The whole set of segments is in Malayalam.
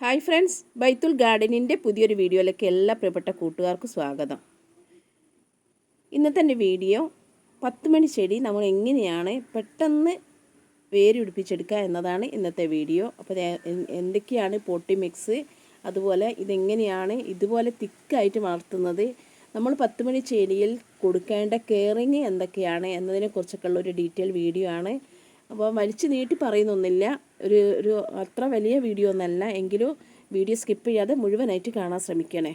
ഹായ് ഫ്രണ്ട്സ് ബൈത്തുൽ ഗാർഡനിന്റെ പുതിയൊരു വീഡിയോയിലേക്ക് എല്ലാ പ്രിയപ്പെട്ട കൂട്ടുകാർക്കും സ്വാഗതം. ഇന്നത്തെ എന്റെ വീഡിയോ പത്ത് മണി ചെടി നമ്മൾ എങ്ങനെയാണ് പെട്ടെന്ന് വേര് പിടിപ്പിച്ചെടുക്കുക എന്നതാണ് ഇന്നത്തെ വീഡിയോ. അപ്പോൾ എന്തൊക്കെയാണ് പോട്ടി മിക്സ് അതുപോലെ ഇതെങ്ങനെയാണ് ഇതുപോലെ തിക്കായിട്ട് വളർത്തുന്നത് നമ്മൾ പത്ത് മണി ചെടിയിൽ കൊടുക്കേണ്ട കെയറിങ് എന്തൊക്കെയാണ് എന്നതിനെക്കുറിച്ചൊക്കെയുള്ള ഒരു ഡീറ്റെയിൽ വീഡിയോ ആണ്. അപ്പോൾ വലിച്ചു നീട്ടി പറയുന്നൊന്നുമില്ല ഒരു ഒരു അത്ര വലിയ വീഡിയോ ഒന്നല്ല. എങ്കിലും വീഡിയോ സ്കിപ്പ് ചെയ്യാതെ മുഴുവനായിട്ട് കാണാൻ ശ്രമിക്കണേ.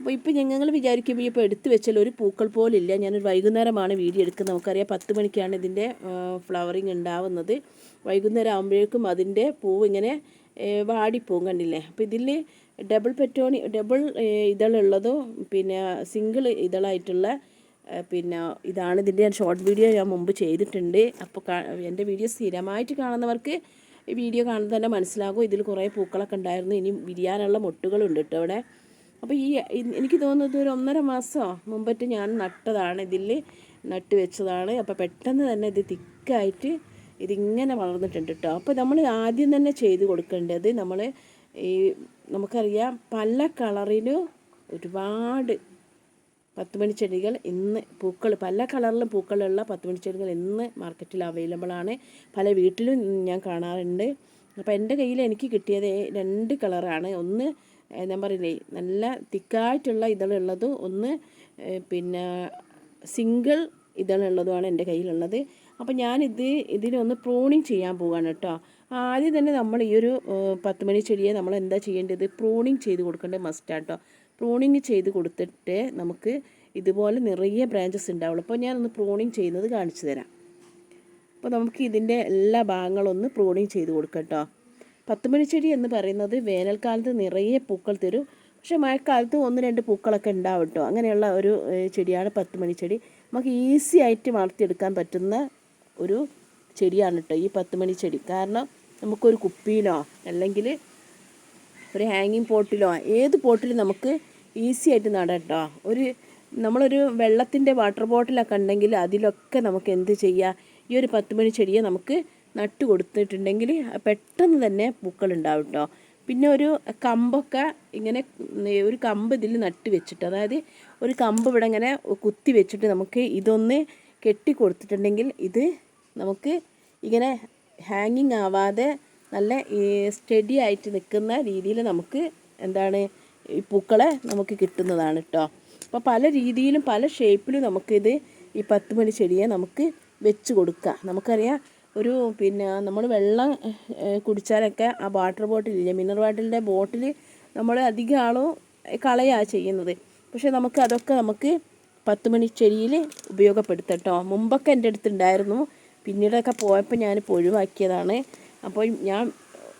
അപ്പോൾ ഇപ്പോൾ ഞങ്ങൾ വിചാരിക്കുമ്പോൾ ഇപ്പോൾ എടുത്തു വെച്ചാൽ ഒരു പൂക്കൾ പോലില്ല. ഞാനൊരു വൈകുന്നേരമാണ് വീഡിയോ എടുക്കുന്നത്. നമുക്കറിയാം പത്ത് മണിക്കാണ് ഇതിന്റെ ഫ്ലവറിങ് ഉണ്ടാവുന്നത്. വൈകുന്നേരം ആകുമ്പോഴേക്കും അതിന്റെ പൂവ് ഇങ്ങനെ വാടിപ്പോവും കണ്ടില്ലേ? അപ്പോൾ ഇതിൽ ഡബിൾ പെറ്റോണി ഡബിൾ ഇതളുള്ളതോ പിന്നെ സിംഗിൾ ഇതളായിട്ടുള്ള പിന്നെ ഇതാണ് ഇതിന്റെ ഞാൻ ഷോർട്ട് വീഡിയോ ഞാൻ മുമ്പ് ചെയ്തിട്ടുണ്ട്. അപ്പോൾ എന്റെ വീഡിയോ സ്ഥിരമായിട്ട് കാണുന്നവർക്ക് ഈ വീഡിയോ കാണുന്നത് തന്നെ മനസ്സിലാകും. ഇതിൽ കുറേ പൂക്കളൊക്കെ ഉണ്ടായിരുന്നു. ഇനി വിരിയാനുള്ള മൊട്ടുകളുണ്ട് കേട്ടോ അവിടെ. അപ്പോൾ ഈ എനിക്ക് തോന്നുന്നത് ഒരു ഒന്നര മാസമോ മുമ്പറ്റ് ഞാൻ നട്ടതാണ്. ഇതിൽ നട്ട് വെച്ചതാണ്. അപ്പോൾ പെട്ടെന്ന് തന്നെ ഇത് തിക്കായിട്ട് ഇതിങ്ങനെ വളർന്നിട്ടുണ്ട് കേട്ടോ. അപ്പോൾ നമ്മൾ ആദ്യം തന്നെ ചെയ്ത് കൊടുക്കേണ്ടത് നമ്മൾ ഈ നമുക്കറിയാം പല കളറിലും ഒരുപാട് പത്ത് മണി ചെടികൾ ഇന്ന് പൂക്കൾ പല കളറിലും പൂക്കളുള്ള പത്തുമണി ചെടികൾ ഇന്ന് മാർക്കറ്റിൽ അവൈലബിൾ ആണ്. പല വീട്ടിലും ഞാൻ കാണാറുണ്ട്. അപ്പോൾ എന്റെ കയ്യിൽ എനിക്ക് കിട്ടിയത് രണ്ട് കളറാണ്. ഒന്ന് ഞാൻ പറയില്ലേ നല്ല തിക്കായിട്ടുള്ള ഇതളുള്ളതും ഒന്ന് പിന്നെ സിംഗിൾ ഇതളുള്ളതുമാണ് എന്റെ കയ്യിലുള്ളത്. അപ്പോൾ ഞാനിത് ഇതിനൊന്ന് പ്രൂണിങ് ചെയ്യാൻ പോവുകയാണ് കേട്ടോ. ആദ്യം തന്നെ നമ്മൾ ഈ ഒരു പത്ത് മണി ചെടിയെ നമ്മൾ എന്താ ചെയ്യേണ്ടത്? പ്രൂണിങ് ചെയ്ത് കൊടുക്കേണ്ടത് മസ്റ്റാട്ടോ പ്രൂണിങ് ചെയ്ത് കൊടുത്തിട്ട് നമുക്ക് ഇതുപോലെ നിറയെ ബ്രാഞ്ചസ് ഉണ്ടാവുള്ളൂ. അപ്പോൾ ഞാനൊന്ന് പ്രൂണിങ് ചെയ്യുന്നത് കാണിച്ചു തരാം. അപ്പോൾ നമുക്ക് ഇതിന്റെ എല്ലാ ഭാഗങ്ങളൊന്ന് പ്രൂണിങ് ചെയ്ത് കൊടുക്കാം കേട്ടോ. പത്ത് മണിച്ചെടി എന്ന് പറയുന്നത് വേനൽക്കാലത്ത് നിറയെ പൂക്കൾ തരും. പക്ഷേ മഴക്കാലത്ത് ഒന്ന് രണ്ട് പൂക്കളൊക്കെ ഉണ്ടാവും കേട്ടോ. അങ്ങനെയുള്ള ഒരു ചെടിയാണ് പത്ത് മണിച്ചെടി നമുക്ക് ഈസി ആയിട്ട് വളർത്തിയെടുക്കാൻ പറ്റുന്ന ഒരു ചെടിയാണ് കേട്ടോ ഈ പത്ത് ചെടി കാരണം നമുക്കൊരു കുപ്പിയിലോ അല്ലെങ്കിൽ ഒരു ഹാങ്ങിങ് പോട്ടിലോ ഏത് പോട്ടിലും നമുക്ക് ഈസി ആയിട്ട് നടാം കേട്ടോ ഒരു നമ്മളൊരു വെള്ളത്തിന്റെ വാട്ടർ ബോട്ടിലൊക്കെ ഉണ്ടെങ്കിൽ അതിലൊക്കെ നമുക്ക് എന്ത് ചെയ്യാം? ഈ ഒരു പത്ത് മണി ചെടിയെ നമുക്ക് നട്ട് കൊടുത്തിട്ടുണ്ടെങ്കിൽ പെട്ടെന്ന് തന്നെ പൂക്കൾ ഉണ്ടാവും കേട്ടോ പിന്നെ ഒരു കമ്പൊക്കെ ഇങ്ങനെ ഒരു കമ്പ് ഇതിൽ നട്ട് വെച്ചിട്ട് അതായത് ഒരു കമ്പ് ഇവിടെ ഇങ്ങനെ കുത്തി വെച്ചിട്ട് നമുക്ക് ഇതൊന്ന് കെട്ടി കൊടുത്തിട്ടുണ്ടെങ്കിൽ ഇത് നമുക്ക് ഇങ്ങനെ ഹാങ്ങിങ് ആവാതെ നല്ല സ്റ്റഡി ആയിട്ട് നിൽക്കുന്ന രീതിയിൽ നമുക്ക് എന്താണ് ഈ പൂക്കളെ നമുക്ക് കിട്ടുന്നതാണ് കേട്ടോ അപ്പോൾ പല രീതിയിലും പല ഷേപ്പിലും നമുക്കിത് ഈ പത്ത് മണി ചെടിയെ നമുക്ക് വെച്ച് കൊടുക്കാം. നമുക്കറിയാം ഒരു പിന്നെ നമ്മൾ വെള്ളം കുടിച്ചാലൊക്കെ ആ വാട്ടർ ബോട്ടിലില്ലേ മിനറൽ വാട്ടറിന്റെ ബോട്ടിൽ നമ്മൾ അധികം ആളും കളയാ ചെയ്യുന്നത്. പക്ഷേ നമുക്ക് അതൊക്കെ നമുക്ക് പത്ത് മണി ചെടിയിൽ ഉപയോഗപ്പെടുത്തട്ടോ മുമ്പൊക്കെ എന്റെ അടുത്തുണ്ടായിരുന്നു പിന്നീടൊക്കെ പോയപ്പോൾ ഞാനിപ്പോൾ ഒഴിവാക്കിയതാണ്. അപ്പോൾ ഞാൻ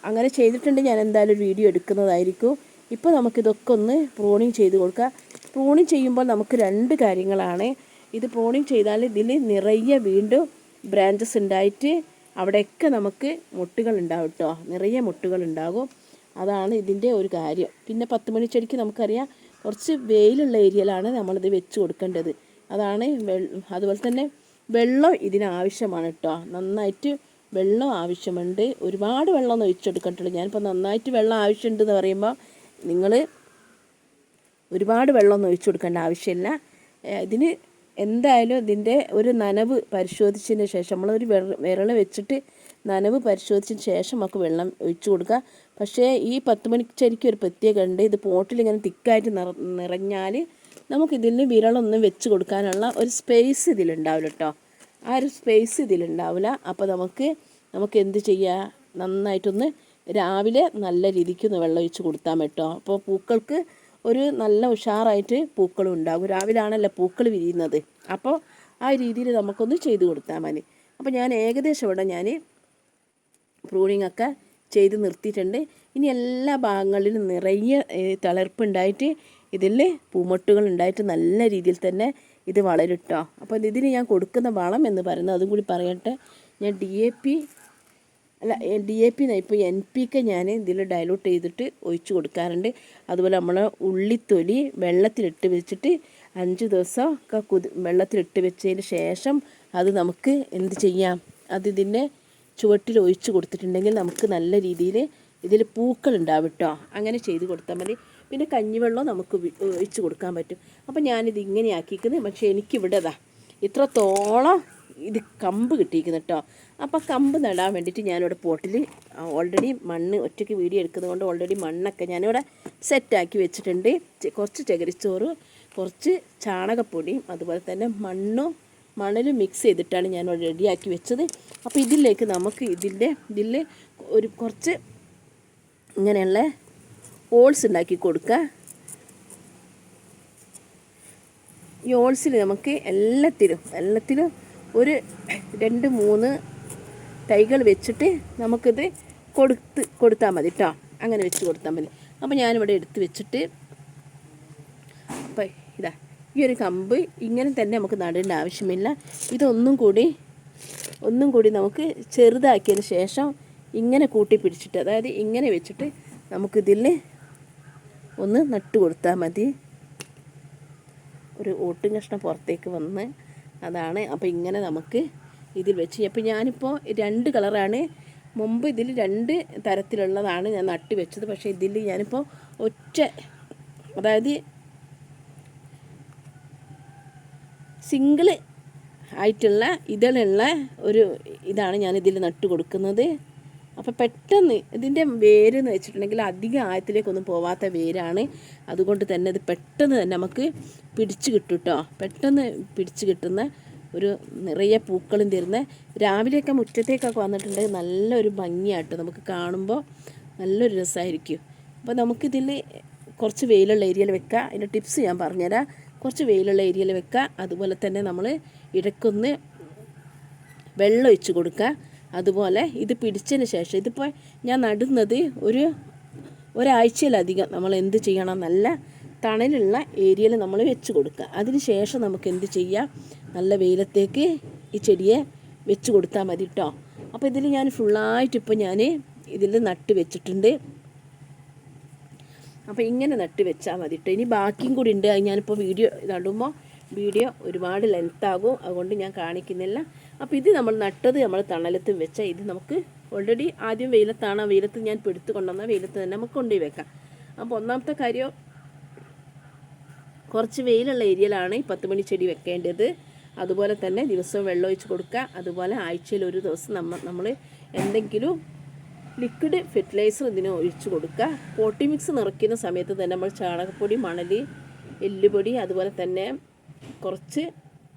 അങ്ങനെ ചെയ്തിട്ടുണ്ട്. ഞാൻ എന്തായാലും ഒരു വീഡിയോ എടുക്കുന്നതായിരിക്കും. ഇപ്പോൾ നമുക്കിതൊക്കെ ഒന്ന് പ്രൂണിങ് ചെയ്ത് കൊടുക്കുക പ്രൂണിങ് ചെയ്യുമ്പോൾ നമുക്ക് രണ്ട് കാര്യങ്ങളാണ്. ഇത് പ്രൂണിങ് ചെയ്താൽ ഇതിൽ നിറയെ വീണ്ടും ബ്രാഞ്ചസ് ഉണ്ടായിട്ട് അവിടെയൊക്കെ നമുക്ക് മുട്ടുകൾ ഉണ്ടാവും കേട്ടോ. നിറയെ മുട്ടുകൾ ഉണ്ടാകും. അതാണ് ഇതിന്റെ ഒരു കാര്യം. പിന്നെ പത്ത് മണി ചെടിക്ക് നമുക്കറിയാം കുറച്ച് വെയിലുള്ള ഏരിയയിലാണ് നമ്മളിത് വെച്ച് കൊടുക്കേണ്ടത്. അതാണ് അതുപോലെ തന്നെ വെള്ളം ഇതിനാവശ്യമാണ് കേട്ടോ. നന്നായിട്ട് വെള്ളം ആവശ്യമുണ്ട്. ഒരുപാട് വെള്ളം ഒഴിച്ചെടുക്കട്ടുള്ളൂ ഞാനിപ്പോൾ നന്നായിട്ട് വെള്ളം ആവശ്യമുണ്ടെന്ന് പറയുമ്പോൾ നിങ്ങൾ ഒരുപാട് വെള്ളമൊന്നും ഒഴിച്ചു കൊടുക്കേണ്ട ആവശ്യമില്ല. ഇതിന് എന്തായാലും ഇതിന്റെ ഒരു നനവ് പരിശോധിച്ചതിന് ശേഷം നമ്മളൊരു വിര- വിരൽ വെച്ചിട്ട് നനവ് പരിശോധിച്ചതിന് ശേഷം നമുക്ക് വെള്ളം ഒഴിച്ചു കൊടുക്കുക പക്ഷേ ഈ പത്ത് മണിച്ചരിക്ക് ഒരു പ്രത്യേകത ഉണ്ട്. ഇത് പോട്ടിൽ ഇങ്ങനെ തിക്കായിട്ട് നിറ നിറഞ്ഞാൽ നമുക്കിതിന് വിരളൊന്നും വെച്ച് കൊടുക്കാനുള്ള ഒരു സ്പേസ് ഇതിലുണ്ടാവില്ല കേട്ടോ. ആ ഒരു സ്പേസ് ഇതിലുണ്ടാവില്ല. അപ്പോൾ നമുക്ക് നമുക്ക് എന്ത് ചെയ്യുക നന്നായിട്ടൊന്ന് രാവിലെ നല്ല രീതിക്ക് ഒന്ന് വെള്ളം ഒഴിച്ച് കൊടുത്താൽ കേട്ടോ അപ്പോൾ പൂക്കൾക്ക് ഒരു നല്ല ഉഷാറായിട്ട് പൂക്കളും ഉണ്ടാകും. രാവിലെ ആണല്ലോ പൂക്കൾ വിരിയുന്നത്. അപ്പോൾ ആ രീതിയിൽ നമുക്കൊന്ന് ചെയ്ത് കൊടുത്താൽ മതി. അപ്പോൾ ഞാൻ ഏകദേശം ഇവിടെ ഞാൻ പ്രൂണിങ് ഒക്കെ ചെയ്ത് നിർത്തിയിട്ടുണ്ട്. ഇനി എല്ലാ ഭാഗങ്ങളിലും നിറയെ തളിർപ്പുണ്ടായിട്ട് ഇതിൽ പൂമൊട്ടുകൾ ഉണ്ടായിട്ട് നല്ല രീതിയിൽ തന്നെ ഇത് വളരും ട്ടോ അപ്പോൾ ഇതിന് ഞാൻ കൊടുക്കുന്ന വളം എന്ന് പറയുന്നത് അതും കൂടി പറയട്ടെ. ഞാൻ ഡി എ പി അല്ല ഡി എ പി ഇപ്പോൾ എൻ പി ഒക്കെ ഞാൻ ഇതിൽ ഡയലൂട്ട് ചെയ്തിട്ട് ഒഴിച്ചു കൊടുക്കാറുണ്ട്. അതുപോലെ നമ്മൾ ഉള്ളിത്തൊലി വെള്ളത്തിലിട്ട് വെച്ചിട്ട് അഞ്ച് ദിവസം ഒക്കെ കുതി വെള്ളത്തിലിട്ട് വെച്ചതിന് ശേഷം അത് നമുക്ക് എന്ത് ചെയ്യാം? അത് ഇതിന്റെ ചുവട്ടിൽ ഒഴിച്ചു കൊടുത്തിട്ടുണ്ടെങ്കിൽ നമുക്ക് നല്ല രീതിയിൽ ഇതിൽ പൂക്കൾ ഉണ്ടാവും കേട്ടോ. അങ്ങനെ ചെയ്ത് കൊടുത്താൽ മതി. പിന്നെ കഞ്ഞിവെള്ളം നമുക്ക് ഒഴിച്ച് കൊടുക്കാൻ പറ്റും. അപ്പം ഞാനിത് ഇങ്ങനെ പക്ഷേ എനിക്കിവിടെ ഇതാ ഇത്രത്തോളം ഇത് കമ്പ് കിട്ടിയിരിക്കുന്നു കേട്ടോ അപ്പോൾ കമ്പ് നടാൻ വേണ്ടിയിട്ട് ഞാനിവിടെ പോട്ടിൽ ഓൾറെഡി മണ്ണ് ഒറ്റയ്ക്ക് വീടി എടുക്കുന്നത് കൊണ്ട് ഓൾറെഡി മണ്ണൊക്കെ ഞാനിവിടെ സെറ്റാക്കി വെച്ചിട്ടുണ്ട്. കുറച്ച് ചകിരിച്ചോറ് കുറച്ച് ചാണകപ്പൊടിയും അതുപോലെ തന്നെ മണ്ണും മണലും മിക്സ് ചെയ്തിട്ടാണ് ഞാൻ റെഡിയാക്കി വെച്ചത്. അപ്പോൾ ഇതിലേക്ക് നമുക്ക് ഇതിന്റെ ഇതിൽ ഒരു കുറച്ച് ഇങ്ങനെയുള്ള ഓൾസ് ഉണ്ടാക്കി കൊടുക്കുക ഈ ഓൾസിൽ നമുക്ക് എല്ലാത്തിലും എല്ലാത്തിലും ഒരു രണ്ട് മൂന്ന് തൈകൾ വെച്ചിട്ട് നമുക്കിത് കൊടുത്ത് കൊടുത്താൽ മതി കേട്ടോ അങ്ങനെ വെച്ച് കൊടുത്താൽ മതി. അപ്പോൾ ഞാനിവിടെ എടുത്ത് വെച്ചിട്ട് അപ്പോൾ ഇതാ ഈ ഒരു കമ്പ് ഇങ്ങനെ തന്നെ നമുക്ക് നടേണ്ട ആവശ്യമില്ല. ഇതൊന്നും കൂടി ഒന്നും കൂടി നമുക്ക് ചെറുതാക്കിയതിന് ശേഷം ഇങ്ങനെ കൂട്ടി പിടിച്ചിട്ട് അതായത് ഇങ്ങനെ വെച്ചിട്ട് നമുക്കിതിൽ ഒന്ന് നട്ട് കൊടുത്താൽ മതി. ഒരു ഓട്ടും കഷ്ണം പുറത്തേക്ക് വന്ന് അതാണ് അപ്പോൾ ഇങ്ങനെ നമുക്ക് ഇതിൽ വെച്ച്. അപ്പോൾ ഞാനിപ്പോൾ രണ്ട് കളറാണ്. മുമ്പ് ഇതിൽ രണ്ട് തരത്തിലുള്ളതാണ് ഞാൻ നട്ട് വെച്ചത്. പക്ഷേ ഇതിൽ ഞാനിപ്പോൾ ഒറ്റ അതായത് സിംഗിൾ ആയിട്ടുള്ള ഇതിലുള്ള ഒരു ഇതാണ് ഞാൻ ഇതിൽ നട്ട് കൊടുക്കുന്നത്. അപ്പോൾ പെട്ടെന്ന് ഇതിന്റെ വേര് എന്ന് വെച്ചിട്ടുണ്ടെങ്കിൽ അധികം ആയത്തിലേക്കൊന്നും പോവാത്ത വേരാണ്. അതുകൊണ്ട് തന്നെ ഇത് പെട്ടെന്ന് തന്നെ നമുക്ക് പിടിച്ചു കിട്ടും കേട്ടോ പെട്ടെന്ന് പിടിച്ചു കിട്ടുന്ന ഒരു നിറയെ പൂക്കളും തരുന്ന രാവിലെയൊക്കെ മുറ്റത്തേക്കൊക്കെ വന്നിട്ടുണ്ടെങ്കിൽ നല്ലൊരു ഭംഗിയാട്ടോ നമുക്ക് കാണുമ്പോൾ നല്ലൊരു രസമായിരിക്കും അപ്പോൾ നമുക്കിതിൽ കുറച്ച് വെയിലുള്ള ഏരിയയിൽ വെക്കുക അതിന്റെ ടിപ്സ് ഞാൻ പറഞ്ഞുതരാം. കുറച്ച് വെയിലുള്ള ഏരിയയിൽ വെക്കുക അതുപോലെ തന്നെ നമ്മൾ ഇടയ്ക്കൊന്ന് വെള്ളം ഒഴിച്ച് കൊടുക്കുക. അതുപോലെ ഇത് പിടിച്ചതിന് ശേഷം ഇതിപ്പോൾ ഞാൻ നടുന്നത് ഒരു ഒരാഴ്ചയിലധികം നമ്മൾ എന്ത് ചെയ്യണം നല്ല തണലുള്ള ഏരിയയിൽ നമ്മൾ വെച്ച് കൊടുക്കുക. അതിന് ശേഷം നമുക്ക് എന്ത് ചെയ്യാം? നല്ല വെയിലത്തേക്ക് ഈ ചെടിയെ വെച്ച് കൊടുത്താൽ മതി കേട്ടോ അപ്പോൾ ഇതിൽ ഞാൻ ഫുള്ളായിട്ട് ഇപ്പോൾ ഞാൻ ഇതിൽ നട്ട് വെച്ചിട്ടുണ്ട്. അപ്പോൾ ഇങ്ങനെ നട്ട് വെച്ചാൽ മതി കേട്ടോ ഇനി ബാക്കിയും കൂടി ഉണ്ട്. അത് ഞാനിപ്പോൾ വീഡിയോ നടുമ്പോൾ വീഡിയോ ഒരുപാട് ലെങ്ത് ആകും. അതുകൊണ്ട് ഞാൻ കാണിക്കുന്നില്ല. അപ്പോൾ ഇത് നമ്മൾ നട്ടത് നമ്മൾ തണലത്ത് വെച്ച ഇത് നമുക്ക് ഓൾറെഡി ആദ്യം വെയിലത്താണ്. വെയിലത്ത് ഞാൻ പിടുത്തു കൊണ്ടുവന്ന വെയിലത്ത് തന്നെ നമുക്ക് കൊണ്ടുപോയി വെക്കാം. അപ്പോൾ ഒന്നാമത്തെ കാര്യം കുറച്ച് വെയിലുള്ള ഏരിയയിലാണ് ഈ പത്ത് മണി ചെടി വെക്കേണ്ടത്. അതുപോലെ തന്നെ ദിവസവും വെള്ളം ഒഴിച്ച് കൊടുക്കുക. അതുപോലെ ആഴ്ചയിൽ ഒരു ദിവസം നമ്മൾ നമ്മൾ എന്തെങ്കിലും ലിക്വിഡ് ഫെർട്ടിലൈസർ ഇതിന് ഒഴിച്ച് കൊടുക്കുക. പോട്ടി മിക്സ് നിറയ്ക്കുന്ന സമയത്ത് തന്നെ നമ്മൾ ചാണകപ്പൊടി മണൽ എല്ലുപൊടി അതുപോലെ തന്നെ കുറച്ച്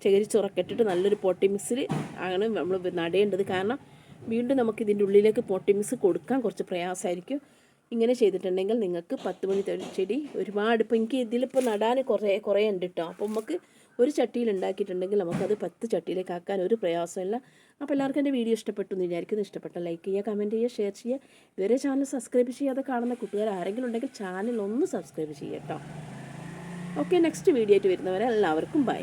ചകിരിച്ചുറക്കിട്ടിട്ട് നല്ലൊരു പോട്ടി മിക്സിൽ ആണ് നമ്മൾ നടേണ്ടത്. കാരണം വീണ്ടും നമുക്ക് ഇതിന്റെ ഉള്ളിലേക്ക് പോട്ടി മിക്സ് കൊടുക്കാൻ കുറച്ച് പ്രയാസമായിരിക്കും. ഇങ്ങനെ ചെയ്തിട്ടുണ്ടെങ്കിൽ നിങ്ങൾക്ക് പത്ത് മണി ചെടി ഒരുപാട് ഇപ്പോൾ എനിക്ക് ഇതിലിപ്പോൾ നടാൻ കുറേ കുറേ ഉണ്ട് കേട്ടോ അപ്പോൾ നമുക്ക് ഒരു ചട്ടിയിൽ ഉണ്ടാക്കിയിട്ടുണ്ടെങ്കിൽ നമുക്കത് പത്ത് ചട്ടിയിലേക്ക് ആക്കാൻ ഒരു പ്രയാസമില്ല. അപ്പോൾ എല്ലാവർക്കും എന്റെ വീഡിയോ ഇഷ്ടപ്പെട്ടു എന്ന് വിചാരിക്കുന്നു. ഇഷ്ടപ്പെട്ട ലൈക്ക് ചെയ്യുക കമന്റ് ചെയ്യുക ഷെയർ ചെയ്യുക. ഇതുവരെ ചാനൽ സബ്സ്ക്രൈബ് ചെയ്യാതെ കാണുന്ന കൂട്ടുകാർ ആരെങ്കിലും ഉണ്ടെങ്കിൽ ചാനൽ ഒന്ന് സബ്സ്ക്രൈബ് ചെയ്യുക കേട്ടോ ഓക്കെ നെക്സ്റ്റ് വീഡിയോ ആയിട്ട് വരുന്നവരെ എല്ലാവർക്കും ബൈ